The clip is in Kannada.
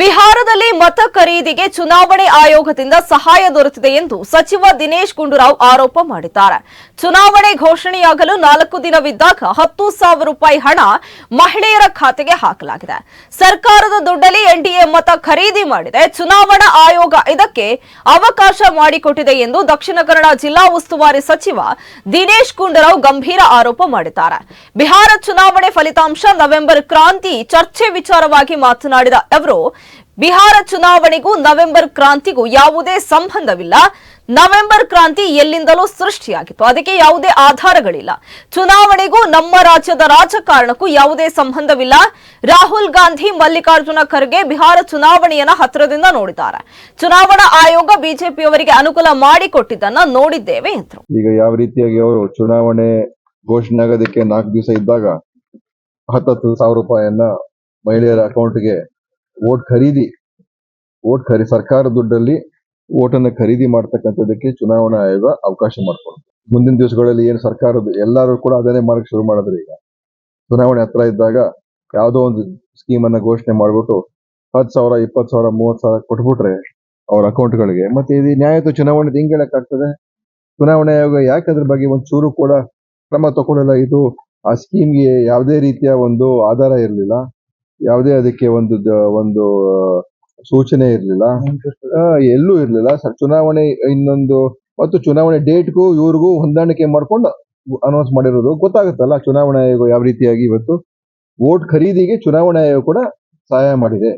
ಬಿಹಾರದಲ್ಲಿ ಮತ ಖರೀದಿಗೆ ಚುನಾವಣೆ ಆಯೋಗದಿಂದ ಸಹಾಯ ದೊರೆತಿದೆ ಎಂದು ಸಚಿವ ದಿನೇಶ್ ಗುಂಡೂರಾವ್ ಆರೋಪ ಮಾಡಿದ್ದಾರೆ. ಚುನಾವಣೆ ಘೋಷಣೆಯಾಗಲು ನಾಲ್ಕು ದಿನವಿದ್ದಾಗ ಹತ್ತು ಸಾವಿರ ರೂಪಾಯಿ ಹಣ ಮಹಿಳೆಯರ ಖಾತೆಗೆ ಹಾಕಲಾಗಿದೆ. ಸರ್ಕಾರದ ದುಡ್ಡಲ್ಲಿ ಎನ್ಡಿಎ ಮತ ಖರೀದಿ ಮಾಡಿದೆ. ಚುನಾವಣಾ ಆಯೋಗ ಇದಕ್ಕೆ ಅವಕಾಶ ಮಾಡಿಕೊಟ್ಟಿದೆ ಎಂದು ದಕ್ಷಿಣ ಕನ್ನಡ ಜಿಲ್ಲಾ ಉಸ್ತುವಾರಿ ಸಚಿವ ದಿನೇಶ್ ಗುಂಡೂರಾವ್ ಗಂಭೀರ ಆರೋಪ ಮಾಡಿದ್ದಾರೆ. ಬಿಹಾರ ಚುನಾವಣೆ ಫಲಿತಾಂಶ ನವೆಂಬರ್ ಕ್ರಾಂತಿ ಚರ್ಚೆ ವಿಚಾರವಾಗಿ ಮಾತನಾಡಿದ ಅವರು, ಬಿಹಾರ ಚುನಾವಣೆಗೂ ನವೆಂಬರ್ ಕ್ರಾಂತಿಗೂ ಯಾವುದೇ ಸಂಬಂಧವಿಲ್ಲ. ನವೆಂಬರ್ ಕ್ರಾಂತಿ ಎಲ್ಲಿಂದಲೂ ಸೃಷ್ಟಿಯಾಗಿತ್ತು. ಅದಕ್ಕೆ ಯಾವುದೇ ಆಧಾರಗಳಿಲ್ಲ. ಚುನಾವಣೆಗೂ ನಮ್ಮ ರಾಜ್ಯದ ರಾಜಕಾರಣಕ್ಕೂ ಯಾವುದೇ ಸಂಬಂಧವಿಲ್ಲ. ರಾಹುಲ್ ಗಾಂಧಿ, ಮಲ್ಲಿಕಾರ್ಜುನ ಖರ್ಗೆ ಬಿಹಾರ ಚುನಾವಣೆಯನ್ನ ಹತ್ತಿರದಿಂದ ನೋಡಿದ್ದಾರೆ. ಚುನಾವಣಾ ಆಯೋಗ ಬಿಜೆಪಿಯವರಿಗೆ ಅನುಕೂಲ ಮಾಡಿಕೊಟ್ಟಿದ್ದನ್ನ ನೋಡಿದ್ದೇವೆ, ಎಂದರು. ಈಗ ಯಾವ ರೀತಿಯಾಗಿ ಅವರು ಚುನಾವಣೆ ಘೋಷಣೆ ಆಗೋದಕ್ಕೆ ನಾಲ್ಕು ದಿವಸ ಇದ್ದಾಗ ಹತ್ತತ್ತು ಸಾವಿರ ರೂಪಾಯಿಯನ್ನ ಮಹಿಳೆಯರ ಅಕೌಂಟ್ಗೆ ವೋಟ್ ಖರೀದಿ ವೋಟ್ ಖರೀದಿ ಸರ್ಕಾರ ದುಡ್ಡಲ್ಲಿ ವೋಟನ್ನ ಖರೀದಿ ಮಾಡ್ತಕ್ಕಂಥದ್ದಕ್ಕೆ ಚುನಾವಣಾ ಆಯೋಗ ಅವಕಾಶ ಮಾಡಿಕೊಡ್ತು ಮುಂದಿನ ದಿವಸಗಳಲ್ಲಿ ಏನು ಸರ್ಕಾರದ, ಎಲ್ಲರೂ ಕೂಡ ಅದನ್ನೇ ಮಾಡಕ್ಕೆ ಶುರು ಮಾಡಿದ್ರೆ ಈಗ. ಚುನಾವಣೆ ಹತ್ರ ಇದ್ದಾಗ ಯಾವುದೋ ಒಂದು ಸ್ಕೀಮ್ ಅನ್ನ ಘೋಷಣೆ ಮಾಡಿಬಿಟ್ಟು ಹತ್ತು ಸಾವಿರ, ಇಪ್ಪತ್ತು ಸಾವಿರ, ಮೂವತ್ತು ಸಾವಿರ ಕೊಟ್ಬಿಟ್ರೆ ಅವ್ರ ಅಕೌಂಟ್ಗಳಿಗೆ, ಮತ್ತೆ ಇದು ನ್ಯಾಯಯುತ ಚುನಾವಣೆ, ಹೆಂಗ್ ಹೇಳಕ್ಕಾಗ್ತದೆ? ಚುನಾವಣೆ ಆಯೋಗ ಯಾಕೆ ಅದ್ರ ಬಗ್ಗೆ ಒಂದು ಚೂರು ಕೂಡ ಕ್ರಮ ತಗೊಳ್ಳಲ್ಲ. ಇದು ಆ ಸ್ಕೀಮ್ಗೆ ಯಾವುದೇ ರೀತಿಯ ಒಂದು ಆಧಾರ ಇರಲಿಲ್ಲ. ಯಾವುದೇ ಅದಕ್ಕೆ ಒಂದು ದ- ಒಂದು ಸೂಚನೆ ಇರಲಿಲ್ಲ. ಎಲ್ಲೂ ಇರಲಿಲ್ಲ. ಸರ್ ಚುನಾವಣೆ ಇನ್ನೊಂದು ಮತ್ತು ಚುನಾವಣೆ ಡೇಟ್ಗೂ ಇವ್ರಿಗೂ ಹೊಂದಾಣಿಕೆ ಮಾಡ್ಕೊಂಡು ಅನೌನ್ಸ್ ಮಾಡಿರೋದು ಗೊತ್ತಾಗುತ್ತಲ್ಲ ಚುನಾವಣಾ ಆಯೋಗ ಯಾವ ರೀತಿಯಾಗಿ ಇವತ್ತು. ವೋಟ್ ಖರೀದಿಗೆ ಚುನಾವಣಾ ಆಯೋಗ ಕೂಡ ಸಹಾಯ ಮಾಡಿದೆ.